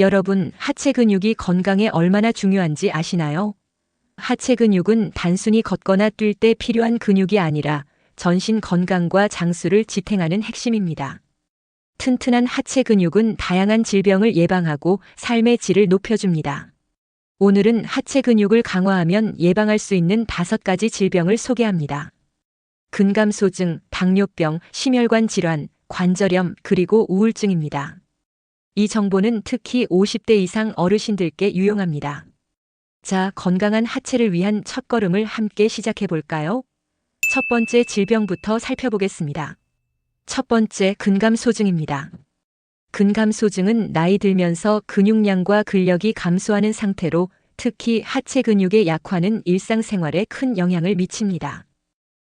여러분, 하체 근육이 건강에 얼마나 중요한지 아시나요? 하체 근육은 단순히 걷거나 뛸 때 필요한 근육이 아니라 전신 건강과 장수를 지탱하는 핵심입니다. 튼튼한 하체 근육은 다양한 질병을 예방하고 삶의 질을 높여줍니다. 오늘은 하체 근육을 강화하면 예방할 수 있는 다섯 가지 질병을 소개합니다. 근감소증, 당뇨병, 심혈관 질환, 관절염, 그리고 우울증입니다. 이 정보는 특히 50대 이상 어르신들께 유용합니다. 자, 건강한 하체를 위한 첫걸음을 함께 시작해 볼까요? 첫 번째 질병부터 살펴보겠습니다. 첫 번째 근감소증입니다. 근감소증은 나이 들면서 근육량과 근력이 감소하는 상태로 특히 하체 근육의 약화는 일상생활에 큰 영향을 미칩니다.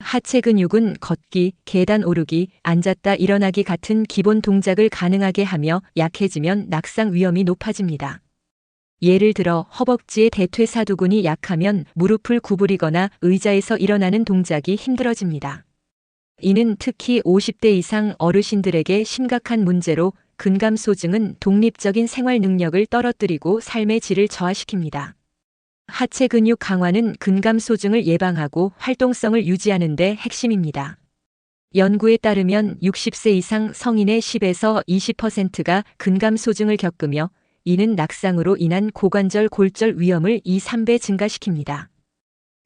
하체 근육은 걷기, 계단 오르기, 앉았다 일어나기 같은 기본 동작을 가능하게 하며 약해지면 낙상 위험이 높아집니다. 예를 들어 허벅지의 대퇴사두근이 약하면 무릎을 구부리거나 의자에서 일어나는 동작이 힘들어집니다. 이는 특히 50대 이상 어르신들에게 심각한 문제로 근감소증은 독립적인 생활 능력을 떨어뜨리고 삶의 질을 저하시킵니다. 하체 근육 강화는 근감 소증을 예방하고 활동성을 유지하는 데 핵심입니다. 연구에 따르면 60세 이상 성인의 10에서 20%가 근감 소증을 겪으며 이는 낙상으로 인한 고관절 골절 위험을 2, 3배 증가시킵니다.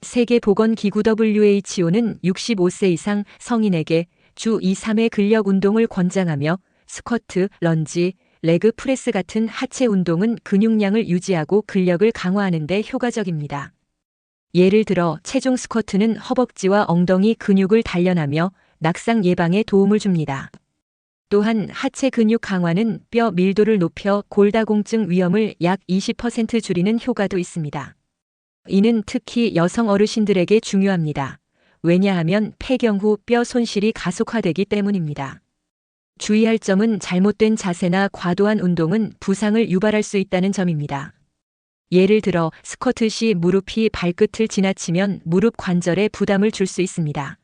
세계보건기구 WHO는 65세 이상 성인에게 주 2, 3회 근력 운동을 권장하며 스쿼트, 런지, 레그 프레스 같은 하체 운동은 근육량을 유지하고 근력을 강화하는 데 효과적입니다. 예를 들어 체중 스쿼트는 허벅지와 엉덩이 근육을 단련하며 낙상 예방에 도움을 줍니다. 또한 하체 근육 강화는 뼈 밀도를 높여 골다공증 위험을 약 20% 줄이는 효과도 있습니다. 이는 특히 여성 어르신들에게 중요합니다. 왜냐하면 폐경 후 뼈 손실이 가속화되기 때문입니다. 주의할 점은 잘못된 자세나 과도한 운동은 부상을 유발할 수 있다는 점입니다. 예를 들어 스쿼트 시 무릎이 발끝을 지나치면 무릎 관절에 부담을 줄 수 있습니다.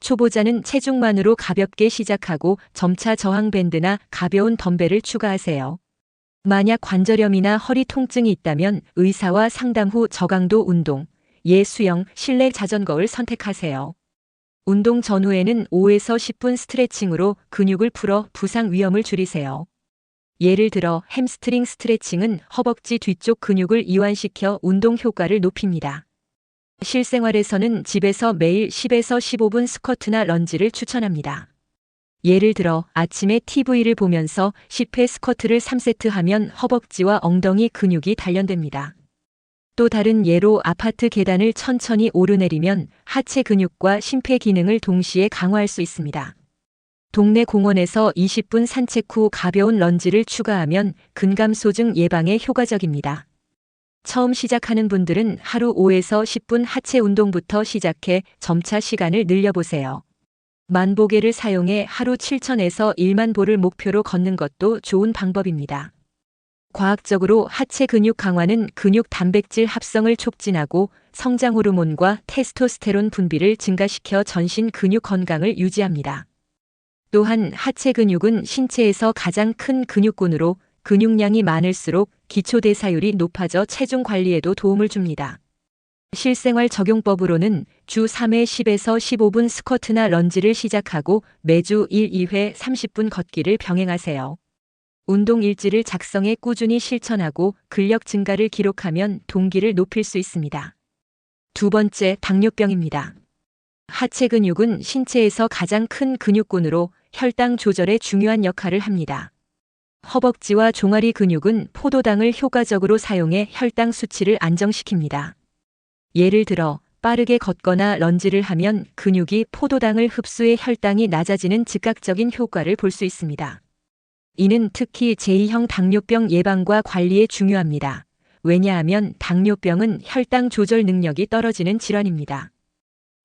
초보자는 체중만으로 가볍게 시작하고 점차 저항 밴드나 가벼운 덤벨을 추가하세요. 만약 관절염이나 허리 통증이 있다면 의사와 상담 후 저강도 운동, 예 수영, 실내 자전거를 선택하세요. 운동 전후에는 5에서 10분 스트레칭으로 근육을 풀어 부상 위험을 줄이세요. 예를 들어 햄스트링 스트레칭은 허벅지 뒤쪽 근육을 이완시켜 운동 효과를 높입니다. 실생활에서는 집에서 매일 10에서 15분 스쿼트나 런지를 추천합니다. 예를 들어 아침에 TV를 보면서 10회 스쿼트를 3세트 하면 허벅지와 엉덩이 근육이 단련됩니다. 또 다른 예로 아파트 계단을 천천히 오르내리면 하체 근육과 심폐 기능을 동시에 강화할 수 있습니다. 동네 공원에서 20분 산책 후 가벼운 런지를 추가하면 근감소증 예방에 효과적입니다. 처음 시작하는 분들은 하루 5에서 10분 하체 운동부터 시작해 점차 시간을 늘려보세요. 만보계를 사용해 하루 7천에서 1만 보를 목표로 걷는 것도 좋은 방법입니다. 과학적으로 하체 근육 강화는 근육 단백질 합성을 촉진하고 성장 호르몬과 테스토스테론 분비를 증가시켜 전신 근육 건강을 유지합니다. 또한 하체 근육은 신체에서 가장 큰 근육군으로 근육량이 많을수록 기초 대사율이 높아져 체중 관리에도 도움을 줍니다. 실생활 적용법으로는 주 3회 10에서 15분 스쿼트나 런지를 시작하고 매주 1, 2회 30분 걷기를 병행하세요. 운동 일지를 작성해 꾸준히 실천하고 근력 증가를 기록하면 동기를 높일 수 있습니다. 두 번째, 당뇨병입니다. 하체 근육은 신체에서 가장 큰 근육군으로 혈당 조절에 중요한 역할을 합니다. 허벅지와 종아리 근육은 포도당을 효과적으로 사용해 혈당 수치를 안정시킵니다. 예를 들어 빠르게 걷거나 런지를 하면 근육이 포도당을 흡수해 혈당이 낮아지는 즉각적인 효과를 볼 수 있습니다. 이는 특히 제2형 당뇨병 예방과 관리에 중요합니다. 왜냐하면 당뇨병은 혈당 조절 능력이 떨어지는 질환입니다.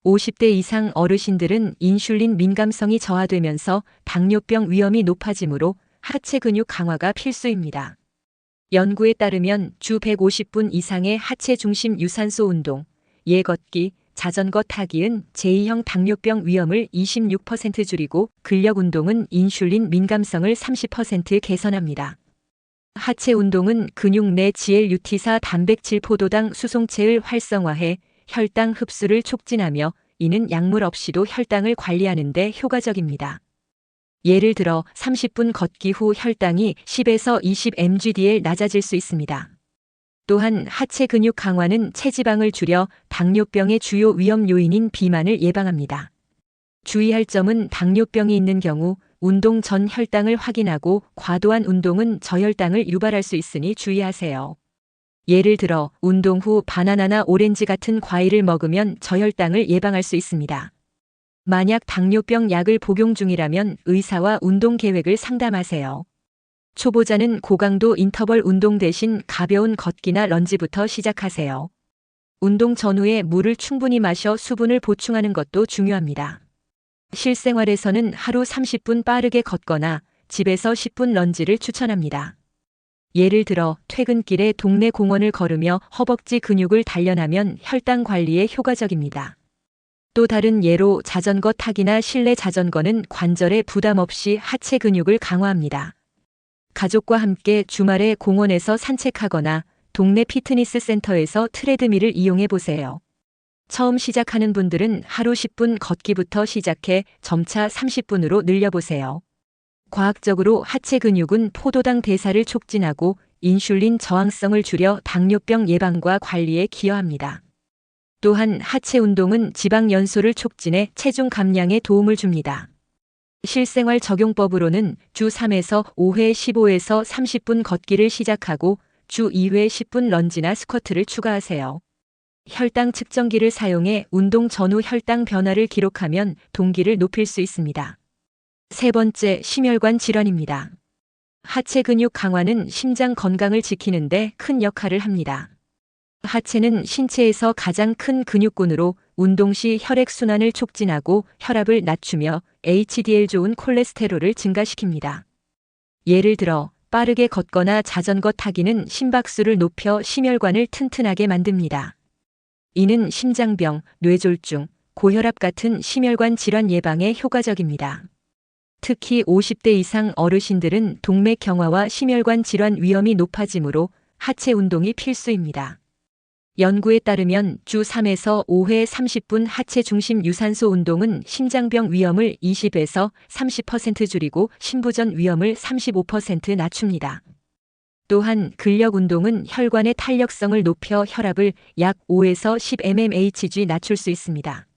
50대 이상 어르신들은 인슐린 민감성이 저하되면서 당뇨병 위험이 높아지므로 하체 근육 강화가 필수입니다. 연구에 따르면 주 150분 이상의 하체 중심 유산소 운동, 예 걷기, 자전거 타기은 제2형 당뇨병 위험을 26% 줄이고 근력 운동은 인슐린 민감성을 30% 개선합니다. 하체 운동은 근육 내 GLUT사 단백질 포도당 수송체를 활성화해 혈당 흡수를 촉진하며 이는 약물 없이도 혈당을 관리하는 데 효과적입니다. 예를 들어 30분 걷기 후 혈당이 10에서 20 mgdl 낮아질 수 있습니다. 또한 하체 근육 강화는 체지방을 줄여 당뇨병의 주요 위험 요인인 비만을 예방합니다. 주의할 점은 당뇨병이 있는 경우 운동 전 혈당을 확인하고 과도한 운동은 저혈당을 유발할 수 있으니 주의하세요. 예를 들어 운동 후 바나나나 오렌지 같은 과일을 먹으면 저혈당을 예방할 수 있습니다. 만약 당뇨병 약을 복용 중이라면 의사와 운동 계획을 상담하세요. 초보자는 고강도 인터벌 운동 대신 가벼운 걷기나 런지부터 시작하세요. 운동 전후에 물을 충분히 마셔 수분을 보충하는 것도 중요합니다. 실생활에서는 하루 30분 빠르게 걷거나 집에서 10분 런지를 추천합니다. 예를 들어 퇴근길에 동네 공원을 걸으며 허벅지 근육을 단련하면 혈당 관리에 효과적입니다. 또 다른 예로 자전거 타기나 실내 자전거는 관절에 부담 없이 하체 근육을 강화합니다. 가족과 함께 주말에 공원에서 산책하거나 동네 피트니스 센터에서 트레드밀을 이용해 보세요. 처음 시작하는 분들은 하루 10분 걷기부터 시작해 점차 30분으로 늘려보세요. 과학적으로 하체 근육은 포도당 대사를 촉진하고 인슐린 저항성을 줄여 당뇨병 예방과 관리에 기여합니다. 또한 하체 운동은 지방 연소를 촉진해 체중 감량에 도움을 줍니다. 실생활 적용법으로는 주 3에서 5회 15에서 30분 걷기를 시작하고 주 2회 10분 런지나 스쿼트를 추가하세요. 혈당 측정기를 사용해 운동 전후 혈당 변화를 기록하면 동기를 높일 수 있습니다. 세 번째, 심혈관 질환입니다. 하체 근육 강화는 심장 건강을 지키는데 큰 역할을 합니다. 하체는 신체에서 가장 큰 근육군으로 운동 시 혈액순환을 촉진하고 혈압을 낮추며 HDL 좋은 콜레스테롤을 증가시킵니다. 예를 들어 빠르게 걷거나 자전거 타기는 심박수를 높여 심혈관을 튼튼하게 만듭니다. 이는 심장병, 뇌졸중, 고혈압 같은 심혈관 질환 예방에 효과적입니다. 특히 50대 이상 어르신들은 동맥 경화와 심혈관 질환 위험이 높아지므로 하체 운동이 필수입니다. 연구에 따르면 주 3에서 5회 30분 하체 중심 유산소 운동은 심장병 위험을 20에서 30% 줄이고 신부전 위험을 35% 낮춥니다. 또한 근력 운동은 혈관의 탄력성을 높여 혈압을 약 5에서 10 mmHg 낮출 수 있습니다.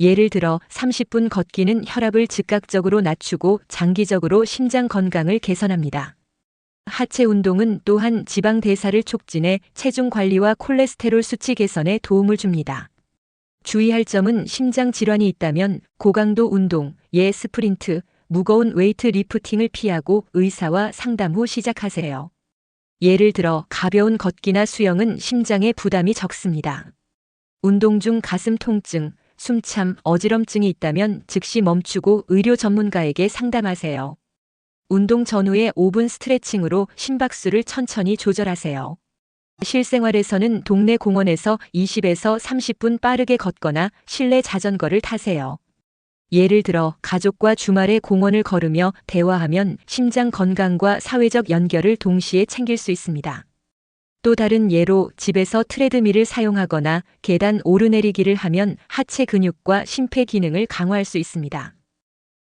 예를 들어 30분 걷기는 혈압을 즉각적으로 낮추고 장기적으로 심장 건강을 개선합니다. 하체 운동은 또한 지방 대사를 촉진해 체중 관리와 콜레스테롤 수치 개선에 도움을 줍니다. 주의할 점은 심장 질환이 있다면 고강도 운동, 예 스프린트, 무거운 웨이트 리프팅을 피하고 의사와 상담 후 시작하세요. 예를 들어 가벼운 걷기나 수영은 심장에 부담이 적습니다. 운동 중 가슴 통증, 숨참, 어지럼증이 있다면 즉시 멈추고 의료 전문가에게 상담하세요. 운동 전후에 5분 스트레칭으로 심박수를 천천히 조절하세요. 실생활에서는 동네 공원에서 20에서 30분 빠르게 걷거나 실내 자전거를 타세요. 예를 들어 가족과 주말에 공원을 걸으며 대화하면 심장 건강과 사회적 연결을 동시에 챙길 수 있습니다. 또 다른 예로 집에서 트레드밀을 사용하거나 계단 오르내리기를 하면 하체 근육과 심폐 기능을 강화할 수 있습니다.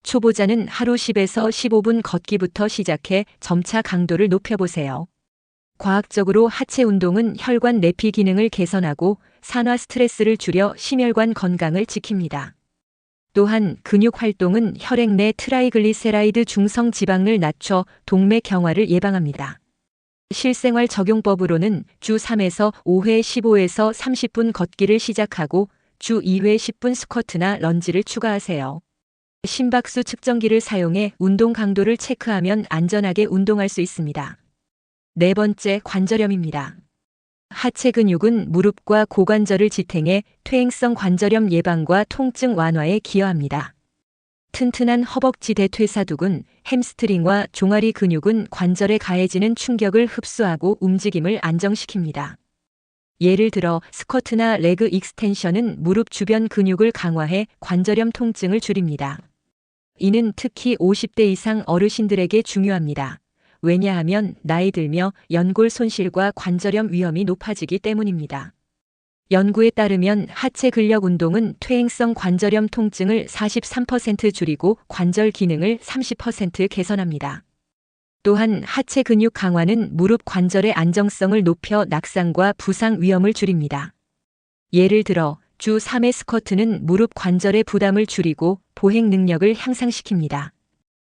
초보자는 하루 10에서 15분 걷기부터 시작해 점차 강도를 높여보세요. 과학적으로 하체 운동은 혈관 내피 기능을 개선하고 산화 스트레스를 줄여 심혈관 건강을 지킵니다. 또한 근육 활동은 혈액 내 트라이글리세라이드 중성 지방을 낮춰 동맥 경화를 예방합니다. 실생활 적용법으로는 주 3에서 5회 15에서 30분 걷기를 시작하고 주 2회 10분 스쿼트나 런지를 추가하세요. 심박수 측정기를 사용해 운동 강도를 체크하면 안전하게 운동할 수 있습니다. 네 번째 관절염입니다. 하체 근육은 무릎과 고관절을 지탱해 퇴행성 관절염 예방과 통증 완화에 기여합니다. 튼튼한 허벅지 대퇴사두근, 햄스트링과 종아리 근육은 관절에 가해지는 충격을 흡수하고 움직임을 안정시킵니다. 예를 들어 스쿼트나 레그 익스텐션은 무릎 주변 근육을 강화해 관절염 통증을 줄입니다. 이는 특히 50대 이상 어르신들에게 중요합니다. 왜냐하면 나이 들며 연골 손실과 관절염 위험이 높아지기 때문입니다. 연구에 따르면 하체 근력 운동은 퇴행성 관절염 통증을 43% 줄이고 관절 기능을 30% 개선합니다. 또한 하체 근육 강화는 무릎 관절의 안정성을 높여 낙상과 부상 위험을 줄입니다. 예를 들어 주 3회 스쿼트는 무릎 관절의 부담을 줄이고 보행 능력을 향상시킵니다.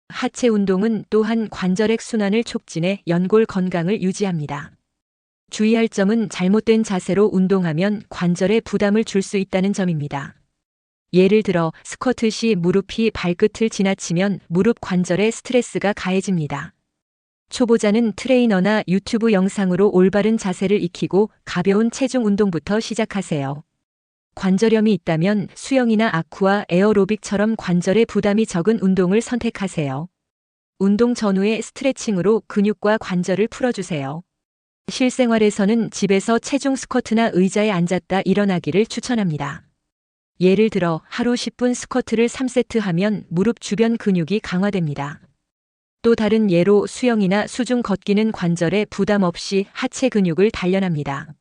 하체 운동은 또한 관절액 순환을 촉진해 연골 건강을 유지합니다. 주의할 점은 잘못된 자세로 운동하면 관절에 부담을 줄 수 있다는 점입니다. 예를 들어 스쿼트 시 무릎이 발끝을 지나치면 무릎 관절에 스트레스가 가해집니다. 초보자는 트레이너나 유튜브 영상으로 올바른 자세를 익히고 가벼운 체중 운동부터 시작하세요. 관절염이 있다면 수영이나 아쿠아 에어로빅처럼 관절에 부담이 적은 운동을 선택하세요. 운동 전후의 스트레칭으로 근육과 관절을 풀어주세요. 실생활에서는 집에서 체중 스쿼트나 의자에 앉았다 일어나기를 추천합니다. 예를 들어 하루 10분 스쿼트를 3세트 하면 무릎 주변 근육이 강화됩니다. 또 다른 예로 수영이나 수중 걷기는 관절에 부담 없이 하체 근육을 단련합니다.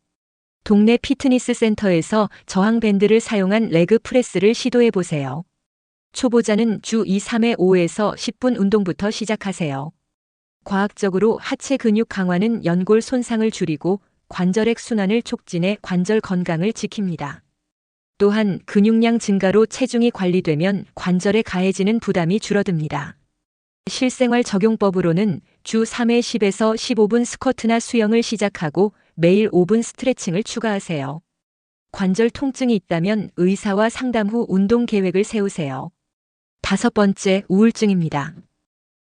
동네 피트니스 센터에서 저항 밴드를 사용한 레그 프레스를 시도해 보세요. 초보자는 주 2, 3회 5에서 10분 운동부터 시작하세요. 과학적으로 하체 근육 강화는 연골 손상을 줄이고 관절액 순환을 촉진해 관절 건강을 지킵니다. 또한 근육량 증가로 체중이 관리되면 관절에 가해지는 부담이 줄어듭니다. 실생활 적용법으로는 주 3회 10에서 15분 스쿼트나 수영을 시작하고 매일 5분 스트레칭을 추가하세요. 관절 통증이 있다면 의사와 상담 후 운동 계획을 세우세요. 다섯 번째, 우울증입니다.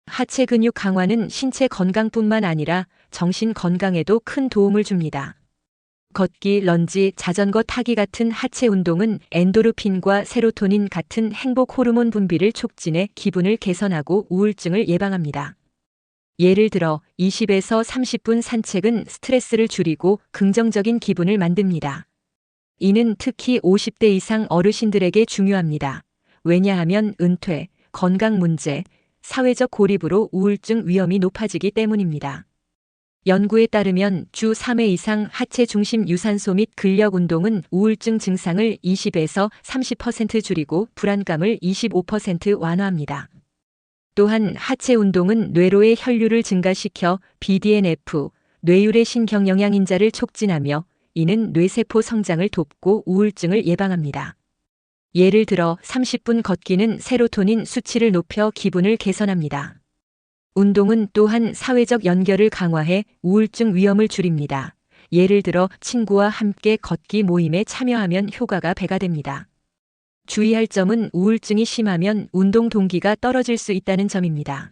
하체 근육 강화는 신체 건강뿐만 아니라 정신 건강에도 큰 도움을 줍니다. 걷기, 런지, 자전거 타기 같은 하체 운동은 엔도르핀과 세로토닌 같은 행복 호르몬 분비를 촉진해 기분을 개선하고 우울증을 예방합니다. 예를 들어 20에서 30분 산책은 스트레스를 줄이고 긍정적인 기분을 만듭니다. 이는 특히 50대 이상 어르신들에게 중요합니다. 왜냐하면 은퇴, 건강 문제, 사회적 고립으로 우울증 위험이 높아지기 때문입니다. 연구에 따르면 주 3회 이상 하체 중심 유산소 및 근력 운동은 우울증 증상을 20에서 30% 줄이고 불안감을 25% 완화합니다. 또한 하체 운동은 뇌로의 혈류를 증가시켜 BDNF, 뇌율의 신경영양인자를 촉진하며 이는 뇌세포 성장을 돕고 우울증을 예방합니다. 예를 들어 30분 걷기는 세로토닌 수치를 높여 기분을 개선합니다. 운동은 또한 사회적 연결을 강화해 우울증 위험을 줄입니다. 예를 들어 친구와 함께 걷기 모임에 참여하면 효과가 배가 됩니다. 주의할 점은 우울증이 심하면 운동 동기가 떨어질 수 있다는 점입니다.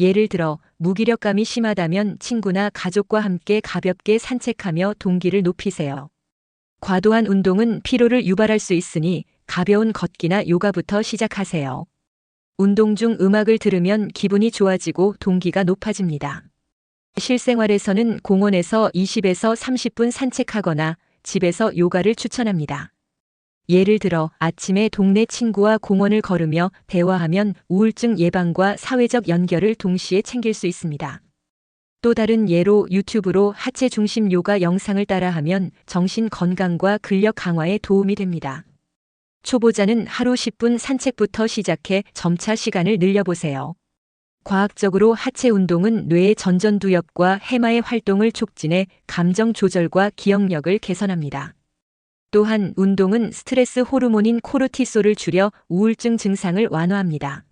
예를 들어 무기력감이 심하다면 친구나 가족과 함께 가볍게 산책하며 동기를 높이세요. 과도한 운동은 피로를 유발할 수 있으니 가벼운 걷기나 요가부터 시작하세요. 운동 중 음악을 들으면 기분이 좋아지고 동기가 높아집니다. 실생활에서는 공원에서 20에서 30분 산책하거나 집에서 요가를 추천합니다. 예를 들어 아침에 동네 친구와 공원을 걸으며 대화하면 우울증 예방과 사회적 연결을 동시에 챙길 수 있습니다. 또 다른 예로 유튜브로 하체 중심 요가 영상을 따라하면 정신 건강과 근력 강화에 도움이 됩니다. 초보자는 하루 10분 산책부터 시작해 점차 시간을 늘려보세요. 과학적으로 하체 운동은 뇌의 전전두엽과 해마의 활동을 촉진해 감정 조절과 기억력을 개선합니다. 또한 운동은 스트레스 호르몬인 코르티솔을 줄여 우울증 증상을 완화합니다.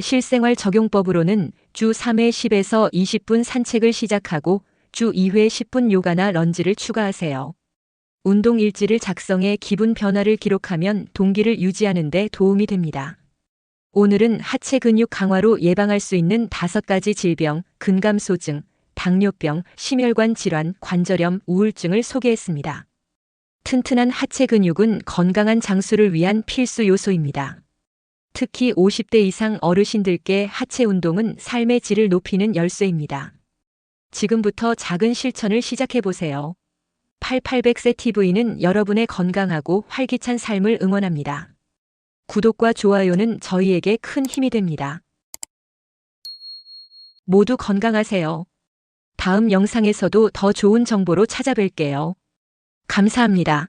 실생활 적용법으로는 주 3회 10에서 20분 산책을 시작하고 주 2회 10분 요가나 런지를 추가하세요. 운동 일지를 작성해 기분 변화를 기록하면 동기를 유지하는 데 도움이 됩니다. 오늘은 하체 근육 강화로 예방할 수 있는 다섯 가지 질병, 근감 소증, 당뇨병, 심혈관 질환, 관절염, 우울증을 소개했습니다. 튼튼한 하체 근육은 건강한 장수를 위한 필수 요소입니다. 특히 50대 이상 어르신들께 하체 운동은 삶의 질을 높이는 열쇠입니다. 지금부터 작은 실천을 시작해 보세요. 8800세 TV는 여러분의 건강하고 활기찬 삶을 응원합니다. 구독과 좋아요는 저희에게 큰 힘이 됩니다. 모두 건강하세요. 다음 영상에서도 더 좋은 정보로 찾아뵐게요. 감사합니다.